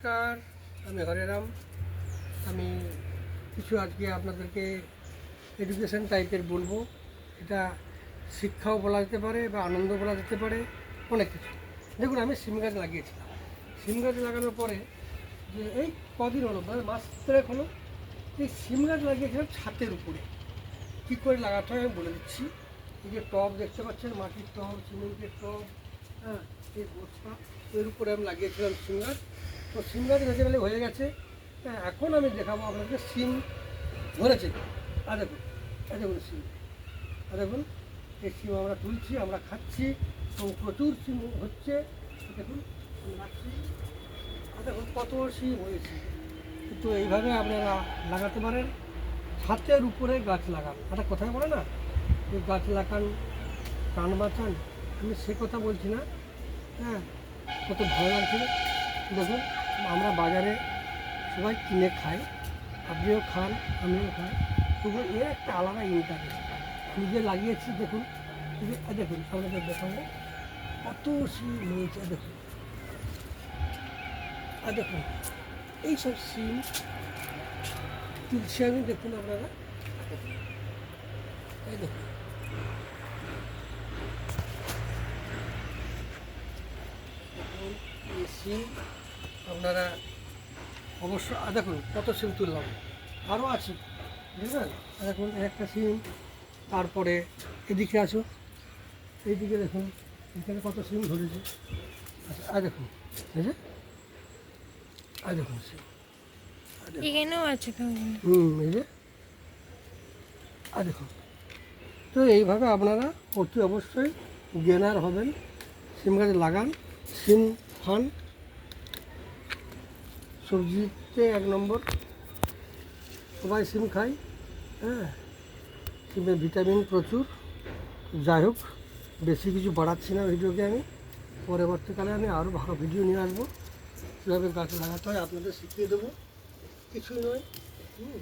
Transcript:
নমস্কার, আমি হরেরাম। আমি কিছু আজকে আপনাদেরকে এডুকেশন টাইপের বলব। এটা শিক্ষাও বলা যেতে পারে বা আনন্দ বলা যেতে পারে, অনেক কিছু। দেখুন, আমি সিম গাছ লাগিয়েছিলাম। সিম গাছ লাগানোর পরে যে এই কদিন হলো মানে মাস দেড়েক হলো, এই সিম গাছ লাগিয়েছিলাম ছাতের উপরে। কী করে লাগাতে হয় আমি বলে দিচ্ছি। এই যে টব দেখতে পাচ্ছেন, মাটির টব, সিমেন্টের টব হ্যাঁ এই বস্তা, এর উপরে আমি লাগিয়েছিলাম সিম গাছ। তো সিম গাছ বেসিক্যালি হয়ে গেছে। হ্যাঁ এখন আমি দেখাবো আপনাকে সিম ধরেছে। আর দেখুন আর দেখুন সিম। আর দেখুন, এই সিম আমরা তুলছি, আমরা খাচ্ছি এবং প্রচুর সিম হচ্ছে। দেখুন রাখছি। আর দেখুন কত সিম হয়েছে। কিন্তু এইভাবে আপনারা লাগাতে পারেন। ছাতের উপরে গাছ লাগান। একটা কথাই বলে না, যে গাছ লাগান, প্রাণ বাঁচান। আমি সে কথা বলছি না। হ্যাঁ কত ভালো লাগছে। দেখুন আমরা বাজারে সবাই কিনে খাই। আপনিও খান, আমিও খাই। তবু এর একটা আলাদা ইন্টারেস্ট নিজে লাগিয়েছি, দেখুন দেখুন আপনাদের দেখাবো, কত সিম এই দেখুন। আর দেখুন এইসব সিম তুলছি আমি দেখুন আপনারা। এই দেখুন। সিম আপনারা অবশ্য দেখুন কত সিম তুললাম। আরও আছে বুঝলেন? দেখুন একটা সিম তারপরে এদিকে আসো এইদিকে দেখুন এখানে কত সিম ধরেছে। আচ্ছা আর দেখুন ঠিক আছে আর দেখুন সিম। এখানেও আছে হুম এই যে আর দেখুন। তো এইভাবে আপনারা অতি অবশ্যই গেনার হবেন সিম গাছ লাগান সিম খান সবজিতে এক নম্বর। সবাই সিম খাই হ্যাঁ? সিমে ভিটামিন প্রচুর। যাই হোক, বেশি কিছু বাড়াচ্ছি না ভিডিওকে আমি। পরবর্তীকালে আমি আরও ভালো ভিডিও নিয়ে আসব। কীভাবে গাছ লাগাতে হয় আপনাদের শিখিয়ে দেবো। কিছুই নয়। হুম।